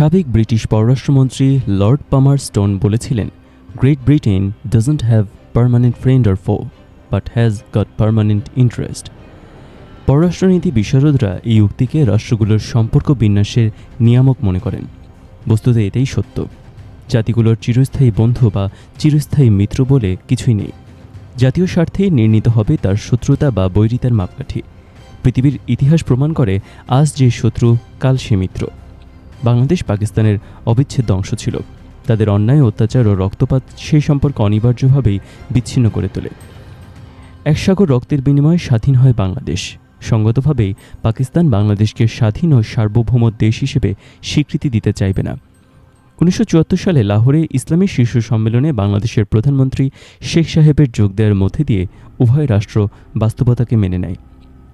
সাবেক ব্রিটিশ পররাষ্ট্রমন্ত্রী Lord Palmerston বলেছিলেন, Great Britain doesn't have permanent friend or foe but has got permanent interest পররাষ্ট্রনীতি বিশারদরা এই উক্তিকে রাষ্ট্রগুলোর সম্পর্ক বিন্যাসের নিয়ামক মনে করেন। বস্তুত এটাই সত্য, জাতিগুলোর চিরস্থায়ী বন্ধু বা চিরস্থায়ী মিত্র বলে কিছুই নেই। জাতীয় স্বার্থে নির্ণীত হবে তার শত্রুতা বা বৈরিতার মাপকাঠি। পৃথিবীর ইতিহাস প্রমাণ করে আজ যে শত্রু কাল সে মিত্র। বাংলাদেশ পাকিস্তানের অবিচ্ছেদ্য অংশ ছিল। তাদের অন্যায়, অত্যাচার ও রক্তপাত সেই সম্পর্ক অনিবার্যভাবেই বিচ্ছিন্ন করে তোলে। এক সাগর রক্তের বিনিময়ে স্বাধীন হয় বাংলাদেশ। সঙ্গতভাবেই পাকিস্তান বাংলাদেশকে স্বাধীন ও সার্বভৌম দেশ হিসেবে স্বীকৃতি দিতে চাইবে না। উনিশশো চুয়াত্তর সালে লাহোরে ইসলামী শীর্ষ সম্মেলনে বাংলাদেশের প্রধানমন্ত্রী শেখ সাহেবের যোগ দেওয়ার মধ্যে দিয়ে উভয় রাষ্ট্র বাস্তবতাকে মেনে নেয়।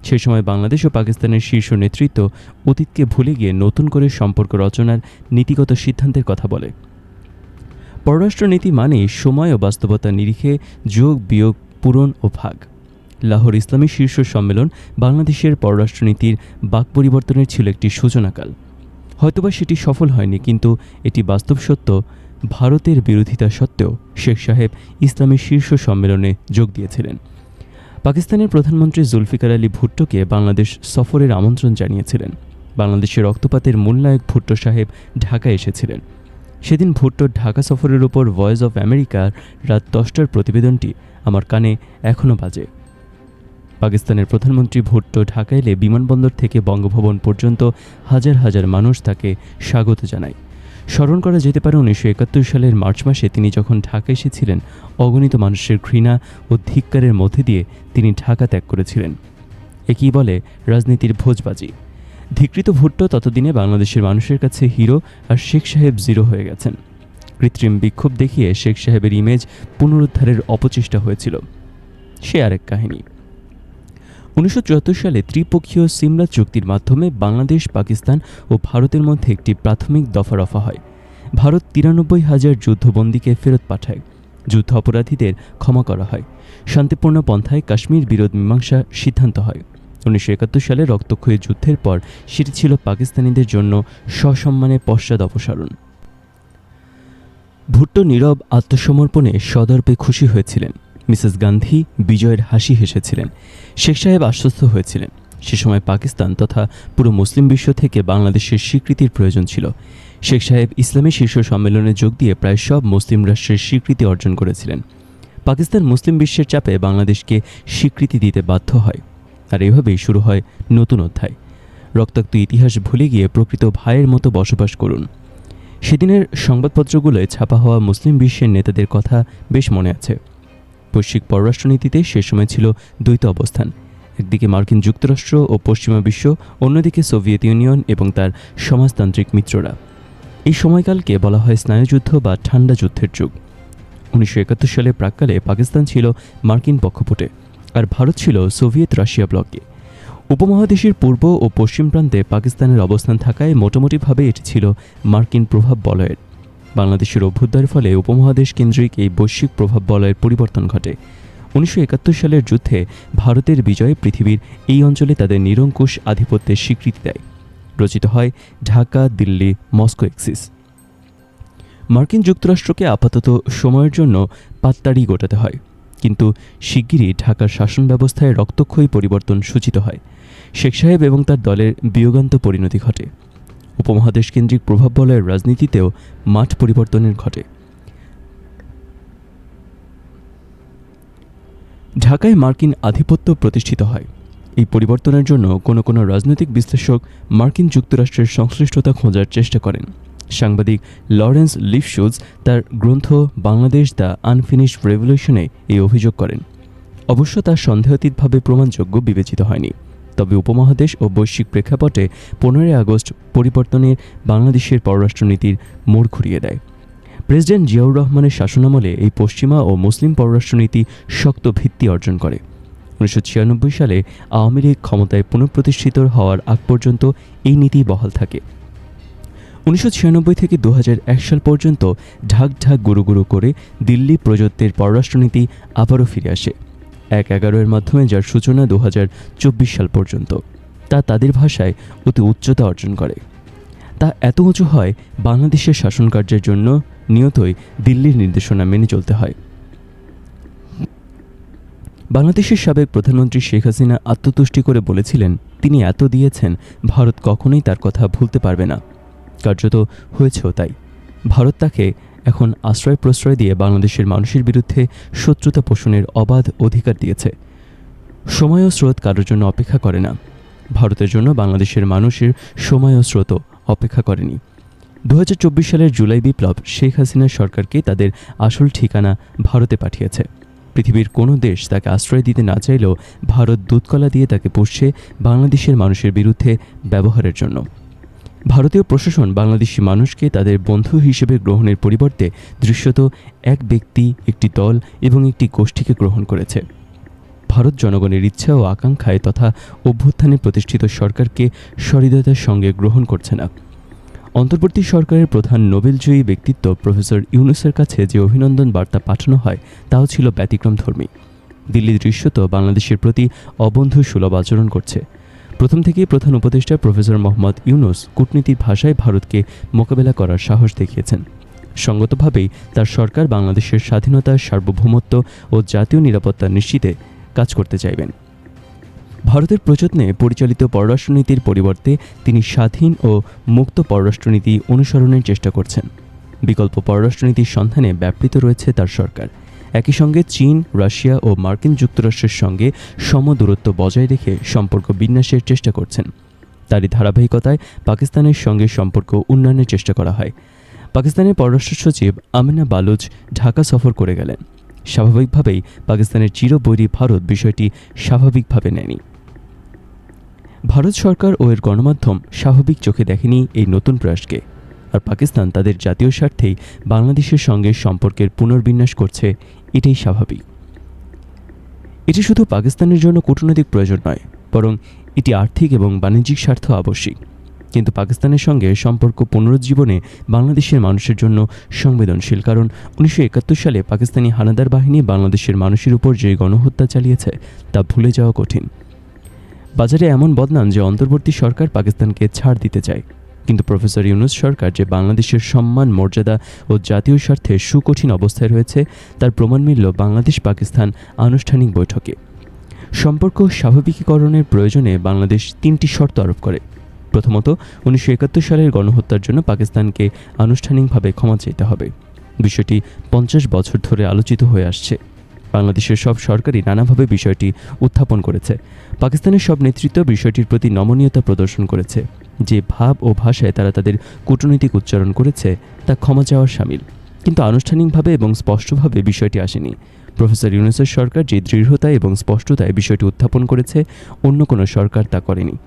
সেই সময় বাংলাদেশ ও পাকিস্তানের শীর্ষ নেতৃত্ব অতীতকে ভুলে গিয়ে নতুন করে সম্পর্ক রচনার নীতিগত সিদ্ধান্তের কথা বলে। পররাষ্ট্রনীতি মানে সময় ও বাস্তবতার নিরিখে যোগ, বিয়োগ, পূরণ ও ভাগ। লাহোর ইসলামী শীর্ষ সম্মেলন বাংলাদেশের পররাষ্ট্রনীতির বাক পরিবর্তনের ছিল একটি সূচনাকাল। হয়তোবা সেটি সফল হয়নি, কিন্তু এটি বাস্তব সত্য, ভারতের বিরোধিতা সত্ত্বেও শেখ সাহেব ইসলামী শীর্ষ সম্মেলনে যোগ দিয়েছিলেন। পাকিস্তানের প্রধানমন্ত্রী জুলফিকার আলী ভুট্টোকে বাংলাদেশ সফরের আমন্ত্রণ জানিয়েছিলেন। বাংলাদেশের রক্তপাতের মূলনায়ক ভুট্টো সাহেব ঢাকায় এসেছিলেন। সেদিন ভুট্টোর ঢাকা সফরের উপর ভয়েস অফ আমেরিকার রাত দশটার প্রতিবেদনটি আমার কানে এখনও বাজে। পাকিস্তানের প্রধানমন্ত্রী ভুট্টো ঢাকা এলে বিমানবন্দর থেকে বঙ্গভবন পর্যন্ত হাজার হাজার মানুষ তাকে স্বাগত জানায়। স্মরণ করা যেতে পারে উনিশশো একাত্তর সালের মার্চ মাসে তিনি যখন ঢাকা এসেছিলেন, অগণিত মানুষের ঘৃণা ও ধিক্কারের মধ্যে দিয়ে তিনি ঢাকা ত্যাগ করেছিলেন। একই বলে রাজনীতির ভোজবাজি। ধিকৃত ভুট্টো ততদিনে বাংলাদেশের মানুষের কাছে হিরো আর শেখ সাহেব জিরো হয়ে গেছেন। কৃত্রিম বিক্ষোভ দেখিয়ে শেখ সাহেবের ইমেজ পুনরুদ্ধারের অপচেষ্টা হয়েছিল। সে আরেক কাহিনী। উনিশশো চুয়াত্তর সালে ত্রিপক্ষীয় সিমলা চুক্তির মাধ্যমে বাংলাদেশ, পাকিস্তান ও ভারতের মধ্যে একটি প্রাথমিক দফা রফা হয়। ভারত তিরানব্বই হাজার যুদ্ধবন্দীকে ফেরত পাঠায়। যুদ্ধ অপরাধীদের ক্ষমা করা হয়। শান্তিপূর্ণ পন্থায় কাশ্মীর বিরোধ মীমাংসা সিদ্ধান্ত হয়। উনিশশো একাত্তর সালে রক্তক্ষয়ী যুদ্ধের পর সেটি ছিল পাকিস্তানিদের জন্য সসম্মানে পশ্চাদ অপসারণ। ভুট্টো নীরব আত্মসমর্পণে সদর্পে খুশি হয়েছিলেন। মিসেস গান্ধী বিজয়ের হাসি হেসেছিলেন। শেখ সাহেব আশ্বস্ত হয়েছিলেন। সে সময় পাকিস্তান তথা পুরো মুসলিম বিশ্ব থেকে বাংলাদেশের স্বীকৃতির প্রয়োজন ছিল। শেখ সাহেব ইসলামী শীর্ষ সম্মেলনে যোগ দিয়ে প্রায় সব মুসলিম রাষ্ট্রের স্বীকৃতি অর্জন করেছিলেন। পাকিস্তান মুসলিম বিশ্বের চাপে বাংলাদেশকে স্বীকৃতি দিতে বাধ্য হয়। আর এভাবেই শুরু হয় নতুন অধ্যায়। রক্তাক্ত ইতিহাস ভুলে গিয়ে প্রকৃত ভাইয়ের মতো বসবাস করুন। সেদিনের সংবাদপত্রগুলোয় ছাপা হওয়া মুসলিম বিশ্বের নেতাদের কথা বেশ মনে আছে। বৈশ্বিক পররাষ্ট্রনীতিতে সে সময় ছিল দ্বৈত অবস্থান। একদিকে মার্কিন যুক্তরাষ্ট্র ও পশ্চিমা বিশ্ব, অন্যদিকে সোভিয়েত ইউনিয়ন এবং তার সমাজতান্ত্রিক মিত্ররা। এই সময়কালকে বলা হয় স্নায়ুযুদ্ধ বা ঠান্ডা যুদ্ধের যুগ। উনিশশো একাত্তর সালে প্রাককালে পাকিস্তান ছিল মার্কিন পক্ষপটে আর ভারত ছিল সোভিয়েত রাশিয়া ব্লকে। উপমহাদেশের পূর্ব ও পশ্চিম প্রান্তে পাকিস্তানের অবস্থান থাকায় মোটামুটিভাবে এটি ছিল মার্কিন প্রভাব বলয়ের বাংলাদেশের অভ্যুদয়ের ফলে উপমহাদেশ কেন্দ্রিক এই বৈশ্বিক প্রভাব বলয়ের পরিবর্তন ঘটে। উনিশশো একাত্তর সালের যুদ্ধে ভারতের বিজয়ে পৃথিবীর এই অঞ্চলে তাদের নিরঙ্কুশ আধিপত্যের স্বীকৃতি দেয়। রচিত হয় ঢাকা, দিল্লি, মস্কো এক্সিস। মার্কিন যুক্তরাষ্ট্রকে আপাতত সময়ের জন্য পাত্তাড়ি গোটাতে হয়। কিন্তু শিগগিরই ঢাকার শাসন ব্যবস্থায় রক্তক্ষয়ী পরিবর্তন সূচিত হয়। শেখ সাহেব এবং তার দলের বিয়োগান্ত পরিণতি ঘটে। উপমহাদেশ কেন্দ্রিক প্রভাব বলয়ের রাজনীতিতেও মাঠ পরিবর্তনের ঘটে। ঢাকায় মার্কিন আধিপত্য প্রতিষ্ঠিত হয়। এই পরিবর্তনের জন্য কোনো কোনো রাজনৈতিক বিশ্লেষক মার্কিন যুক্তরাষ্ট্রের সংশ্লিষ্টতা খোঁজার চেষ্টা করেন। সাংবাদিক লরেন্স লিফশুজ তার গ্রন্থ বাংলাদেশ দ্য আনফিনিশড রেভলিউশনে এই অভিযোগ করেন। অবশ্য তা সন্দেহাতীতভাবে প্রমাণযোগ্য বিবেচিত হয়নি। তবে উপমহাদেশ ও বৈশ্বিক প্রেক্ষাপটে পনেরোই আগস্ট পরিবর্তনের বাংলাদেশের পররাষ্ট্রনীতির মোড় ঘুরিয়ে দেয়। প্রেসিডেন্ট জিয়াউর রহমানের শাসনামলে এই পশ্চিমা ও মুসলিম পররাষ্ট্রনীতি শক্ত ভিত্তি অর্জন করে। উনিশশো ছিয়ানব্বই সালে আওয়ামী লীগ ক্ষমতায় পুনঃপ্রতিষ্ঠিত হওয়ার আগ পর্যন্ত এই নীতি বহাল থাকে। উনিশশো ছিয়ানব্বই থেকে দু হাজার এক সাল পর্যন্ত ঢাক ঢাক গুরু গুরু করে দিল্লি প্রযত্বের পররাষ্ট্রনীতি আবারও ফিরে আসে। এক এগারো এর মাধ্যমে যার সূচনা দু হাজার চব্বিশ সাল পর্যন্ত। তা তাদের ভাষায় অতি উচ্চতা অর্জন করে। তা এত উঁচু হয় বাংলাদেশের শাসনকার্যের জন্য নিয়তই দিল্লির নির্দেশনা মেনে চলতে হয়। বাংলাদেশের সাবেক প্রধানমন্ত্রী শেখ হাসিনা আত্মতুষ্টি করে বলেছিলেন, তিনি এত দিয়েছেন, ভারত কখনোই তার কথা ভুলতে পারবে না। কার্যত হয়েছেও তাই। ভারত তাকে এখন আশ্রয় প্রশ্রয় দিয়ে বাংলাদেশের মানুষের বিরুদ্ধে শত্রুতা পোষণের অবাধ অধিকার দিয়েছে। সময় ও স্রোত কারোর জন্য অপেক্ষা করে না। ভারতের জন্য বাংলাদেশের মানুষের সময় ও স্রোতও অপেক্ষা করেনি। দু হাজার চব্বিশ সালের জুলাই বিপ্লব শেখ হাসিনা সরকারকে তাদের আসল ঠিকানা ভারতে পাঠিয়েছে। পৃথিবীর কোনো দেশ তাকে আশ্রয় দিতে না চাইলেও ভারত দুধকলা দিয়ে তাকে পুষছে বাংলাদেশের মানুষের বিরুদ্ধে ব্যবহারের জন্য। ভারতীয় প্রশাসন বাংলাদেশি মানুষকে তাদের বন্ধু হিসেবে গ্রহণের পরিবর্তে দৃশ্যত এক ব্যক্তি, একটি দল এবং একটি গোষ্ঠীকে গ্রহণ করেছে। ভারত জনগণের ইচ্ছা ও আকাঙ্ক্ষায় তথা অভ্যুত্থানে প্রতিষ্ঠিত সরকারকে সহৃদয়তার সঙ্গে গ্রহণ করছে না। অন্তর্বর্তী সরকারের প্রধান নোবেলজয়ী ব্যক্তিত্ব প্রফেসর ইউনুসের কাছে যে অভিনন্দন বার্তা পাঠানো হয়, তাও ছিল ব্যতিক্রমধর্মী। দিল্লি দৃশ্যত বাংলাদেশের প্রতি অবন্ধু সুলভ আচরণ করছে। প্রথম থেকেই প্রধান উপদেষ্টা প্রফেসর মোহাম্মদ ইউনুস কূটনীতির ভাষায় ভারতকে মোকাবেলা করার সাহস দেখিয়েছেন। সঙ্গতভাবেই তার সরকার বাংলাদেশের স্বাধীনতা, সার্বভৌমত্ব ও জাতীয় নিরাপত্তা নিশ্চিতে কাজ করতে চাইবেন। ভারতের প্রযত্নে পরিচালিত পররাষ্ট্রনীতির পরিবর্তে তিনি স্বাধীন ও মুক্ত পররাষ্ট্রনীতি অনুসরণের চেষ্টা করছেন। বিকল্প পররাষ্ট্রনীতির সন্ধানে ব্যাপৃত রয়েছে তার সরকার। একই সঙ্গে চীন, রাশিয়া ও মার্কিন যুক্তরাষ্ট্রের সঙ্গে সম দূরত্ব বজায় রেখে সম্পর্ক বিন্যাসের চেষ্টা করছেন। তারই ধারাবাহিকতায় পাকিস্তানের সঙ্গে সম্পর্ক উন্নয়নের চেষ্টা করা হয়। পাকিস্তানের পররাষ্ট্র সচিব আমিনা বালুচ ঢাকা সফর করে গেলেন। স্বাভাবিকভাবেই পাকিস্তানের চিরবৈরী ভারত বিষয়টি স্বাভাবিকভাবে নেয়নি। ভারত সরকার ও এর গণমাধ্যম স্বাভাবিক চোখে দেখেনি এই নতুন প্রয়াসকে। আর পাকিস্তান তাদের জাতীয় স্বার্থেই বাংলাদেশের সঙ্গে সম্পর্কের পুনর্বিন্যাস করছে এটাই স্বাভাবিক। এটি শুধু পাকিস্তানের জন্য কূটনৈতিক প্রয়োজন নয়, বরং এটি আর্থিক এবং বাণিজ্যিক স্বার্থ আবশ্যিক। কিন্তু পাকিস্তানের সঙ্গে সম্পর্ক পুনরুজ্জীবনে বাংলাদেশের মানুষের জন্য সংবেদনশীল, কারণ উনিশশো একাত্তর সালে পাকিস্তানি হানাদার বাহিনী বাংলাদেশের মানুষের উপর যে গণহত্যা চালিয়েছে, তা ভুলে যাওয়া কঠিন। বাজারে এমন বদনাম যে অন্তর্বর্তী সরকার পাকিস্তানকে ছাড় দিতে চায়। কিন্তু প্রফেসর ইউনুস সরকার যে বাংলাদেশের সম্মান, মর্যাদা ও জাতীয় স্বার্থে সুকঠিন অবস্থায় রয়েছে, তার প্রমাণ মিলল বাংলাদেশ পাকিস্তান আনুষ্ঠানিক বৈঠকে। সম্পর্ক স্বাভাবিকীকরণের প্রয়োজনে বাংলাদেশ তিনটি শর্ত আরোপ করে। প্রথমত, উনিশশো একাত্তর সালের গণহত্যার জন্য পাকিস্তানকে আনুষ্ঠানিকভাবে ক্ষমা চাইতে হবে। বিষয়টি পঞ্চাশ বছর ধরে আলোচিত হয়ে আসছে। বাংলাদেশের সব সরকারই নানাভাবে বিষয়টি উত্থাপন করেছে। পাকিস্তানের সব নেতৃত্ব বিষয়টির প্রতি নমনীয়তা প্রদর্শন করেছে। যে ভাব ও ভাষায় তারা তাদের কূটনৈতিক উচ্চারণ করেছে, তা ক্ষমা চাওয়ার সামিল। কিন্তু আনুষ্ঠানিকভাবে এবং স্পষ্টভাবে বিষয়টি আসেনি। প্রফেসর ইউনুসের সরকার যে দৃঢ়তা এবং স্পষ্টতায় বিষয়টি উত্থাপন করেছে, অন্য কোনো সরকার তা করেনি।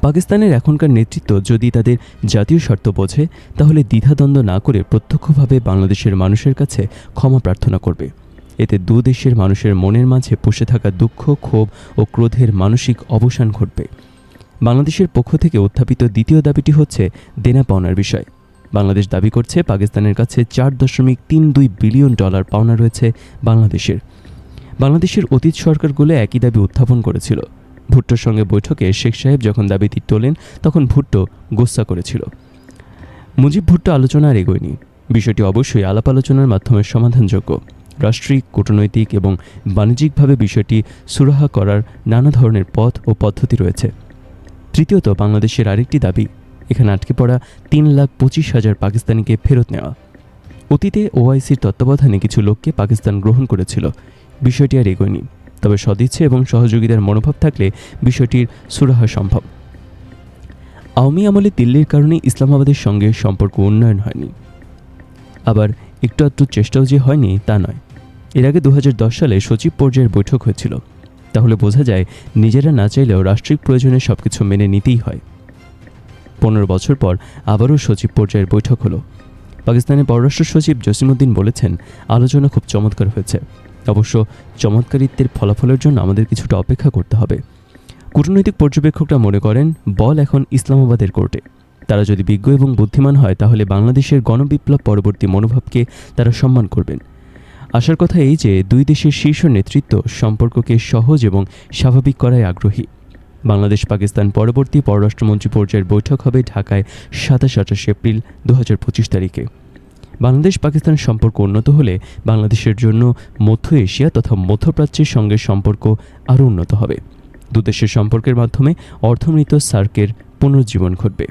পাকিস্তানের এখনকার নেতৃত্ব যদি তাদের জাতীয় স্বার্থ বোঝে, তাহলে দ্বিধাদ্বন্দ্ব না করে প্রত্যক্ষভাবে বাংলাদেশের মানুষের কাছে ক্ষমা প্রার্থনা করবে। এতে দেশের মানুষের মনের মাঝে পুষে থাকা দুঃখ, ক্ষোভ ও ক্রোধের মানসিক অবসান ঘটবে। বাংলাদেশের পক্ষ থেকে উত্থাপিত দ্বিতীয় দাবিটি হচ্ছে দেনা পাওনার বিষয়। বাংলাদেশ দাবি করছে পাকিস্তানের কাছে চার দশমিক তিন দুই বিলিয়ন ডলার পাওনা রয়েছে বাংলাদেশের। বাংলাদেশের অতীত সরকারগুলো একই দাবি উত্থাপন করেছিল। ভুট্টোর সঙ্গে বৈঠকে শেখ সাহেব যখন দাবিটি তোলেন, তখন ভুট্টো গোস্সা করেছিল। মুজিব ভুট্টো আলোচনা আর এগোয়নি। বিষয়টি অবশ্যই আলাপ আলোচনার মাধ্যমে সমাধানযোগ্য। রাষ্ট্রিক, কূটনৈতিক এবং বাণিজ্যিকভাবে বিষয়টি সুরাহা করার নানা ধরনের পথ ও পদ্ধতি রয়েছে। তৃতীয়ত, বাংলাদেশের আরেকটি দাবি, এখানে আটকে পড়া তিন লাখ পঁচিশ হাজার পাকিস্তানিকে ফেরত নেওয়া। অতীতে ওআইসির তত্ত্বাবধানে কিছু লোককে পাকিস্তান গ্রহণ করেছিল। বিষয়টি আর এগোয়নি, তবে সদিচ্ছে এবং সহযোগিতার মনোভাব থাকলে বিষয়টির সুরাহা সম্ভব। আওয়ামী আমলে দিল্লির কারণে ইসলামাবাদের সঙ্গে সম্পর্ক উন্নয়ন হয়নি। আবার একটু আধটু চেষ্টাও যে হয়নি তা নয়। এর আগে দু হাজার দশ সালে সচিব পর্যায়ের বৈঠক হয়েছিল। তাহলে বোঝা যায় নিজেরা না চাইলেও রাষ্ট্রিক প্রয়োজনে সব কিছু মেনে নিতেই হয়। পনেরো বছর পর আবারও সচিব পর্যায়ের বৈঠক হলো। পাকিস্তানের পররাষ্ট্র সচিব জসিমুদ্দিন বলেছেন, আলোচনা খুব চমৎকার হয়েছে। অবশ্য চমৎকারিত্বের ফলাফলের জন্য আমাদের কিছুটা অপেক্ষা করতে হবে। কূটনৈতিক পর্যবেক্ষকরা মনে করেন, বল এখন ইসলামাবাদের কোর্টে। তারা যদি বিজ্ঞ এবং বুদ্ধিমান হয়, তাহলে বাংলাদেশের গণবিপ্লব পরবর্তী মনোভাবকে তারা সম্মান করবেন। আশার কথা এই যে দুই দেশের শীর্ষ নেতৃত্ব সম্পর্ককে সহজ এবং স্বাভাবিক করায় আগ্রহী। বাংলাদেশ পাকিস্তান পরবর্তী পররাষ্ট্রমন্ত্রী পর্যায়ের বৈঠক হবে ঢাকায় সাতাশ আঠাশ এপ্রিল দু হাজার পঁচিশ তারিখে। বাংলাদেশ পাকিস্তান সম্পর্ক উন্নত হলে বাংলাদেশের জন্য মধ্য এশিয়া তথা মধ্যপ্রাচ্যের সঙ্গে সম্পর্ক আরও উন্নত হবে। দুদেশের সম্পর্কের মাধ্যমে অর্থমৃত সার্কের পুনর্জীবন ঘটবে।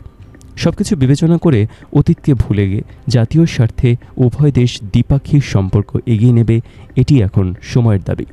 সবকিছু বিবেচনা করে অতীতকে ভুলে গিয়ে জাতীয় স্বার্থে উভয় দেশ দ্বিপাক্ষিক সম্পর্ক এগিয়ে নেবে, এটি এখন সময়ের দাবি।